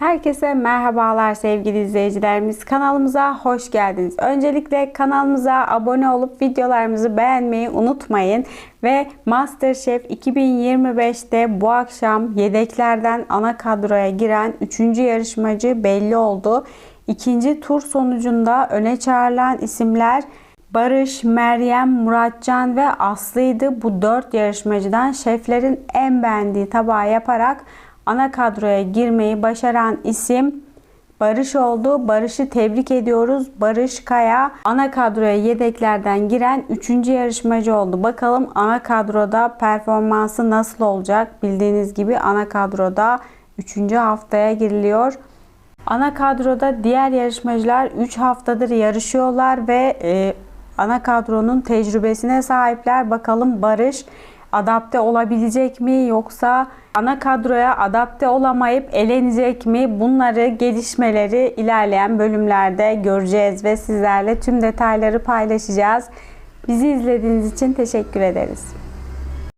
Herkese merhabalar sevgili izleyicilerimiz. Kanalımıza hoş geldiniz. Öncelikle kanalımıza abone olup videolarımızı beğenmeyi unutmayın. Ve MasterChef 2025'te bu akşam yedeklerden ana kadroya giren 3. yarışmacı belli oldu. İkinci tur sonucunda öne çağrılan isimler Barış, Meryem, Muratcan ve Aslı'ydı. Bu dört yarışmacıdan şeflerin en beğendiği tabağı yaparak ana kadroya girmeyi başaran isim Barış oldu. Barış'ı tebrik ediyoruz. Barış Kaya ana kadroya yedeklerden giren 3. yarışmacı oldu. Bakalım ana kadroda performansı nasıl olacak? Bildiğiniz gibi ana kadroda 3. haftaya giriliyor. Ana kadroda diğer yarışmacılar 3 haftadır yarışıyorlar ve e, ana kadronun tecrübesine sahipler. Bakalım Barış adapte olabilecek mi yoksa ana kadroya adapte olamayıp elenecek mi? Bunları gelişmeleri ilerleyen bölümlerde göreceğiz ve sizlerle tüm detayları paylaşacağız. Bizi izlediğiniz için teşekkür ederiz.